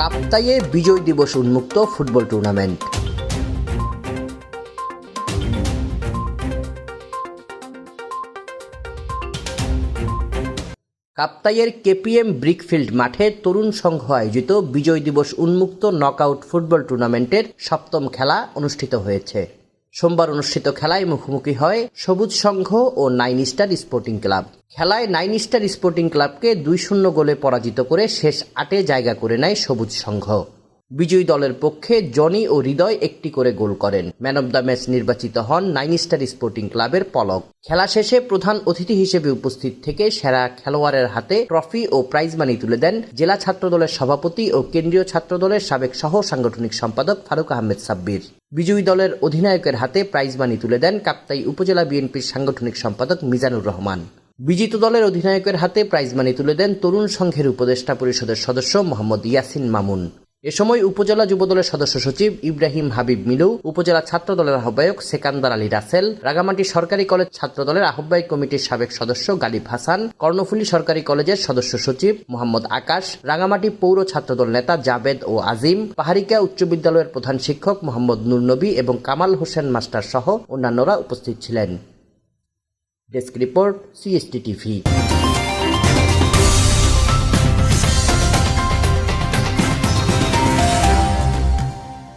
কাপ্তাইয়ে বিজয় দিবস উন্মুক্ত football tournament. কাপ্তাইয়ের KPM brickfield মাঠে তরুণ সংঘ আয়োজিত বিজয় দিবস উন্মুক্ত নকআউট ফুটবল টুর্নামেন্টের সপ্তম খেলা অনুষ্ঠিত হয়েছে। সোমবার অনুষ্ঠিত খেলায় মুখোমুখি হয় সবুজ সংঘ ও নাইন স্টার স্পোর্টিং ক্লাব। খেলায় নাইন স্টার স্পোর্টিং ক্লাবকে দুই শূন্য গোলে পরাজিত করে শেষ আটে জায়গা করে নেয় সবুজ সংঘ। বিজয়ী দলের পক্ষে জনি ও হৃদয় একটি করে গোল করেন। ম্যান অব দ্য ম্যাচ নির্বাচিত হন নাইন স্টার স্পোর্টিং ক্লাবের পলক। খেলা শেষে প্রধান অতিথি হিসেবে উপস্থিত থেকে সেরা খেলোয়াড়ের হাতে ট্রফি ও প্রাইজ মানি তুলে দেন জেলা ছাত্র দলের সভাপতি ও কেন্দ্রীয় ছাত্র দলের সাবেক সহ সাংগঠনিক সম্পাদক ফারুক আহমেদ সাব্বির। বিজয়ী দলের অধিনায়কের হাতে প্রাইজ মানি তুলে দেন কাপ্তাই উপজেলা বিএনপির সাংগঠনিক সম্পাদক মিজানুর রহমান। বিজিত দলের অধিনায়কের হাতে প্রাইজ মানি তুলে দেন তরুণ সংঘের উপদেষ্টা পরিষদের সদস্য মোহাম্মদ ইয়াসিন মামুন। এ সময় উপজেলা যুবদলের সদস্য সচিব ইব্রাহিম হাবিব মিলু, উপজেলা ছাত্র দলের আহ্বায়ক সেকান্দার আলী রাসেল রাগামাটি সরকারি কলেজ ছাত্র দলের আহ্বায়ক কমিটির সাবেক সদস্য গালিব হাসান, কর্ণফুলী সরকারি কলেজের সদস্য সচিব মোহাম্মদ আকাশ, রাঙামাটি পৌর ছাত্রদল নেতা জাবেদ ও আজিম, পাহাড়িকা উচ্চ বিদ্যালয়ের প্রধান শিক্ষক মোহাম্মদ নুর নবী এবং কামাল হোসেন মাস্টার সহ অন্যান্যরা উপস্থিত ছিলেন। Desk report, CST TV.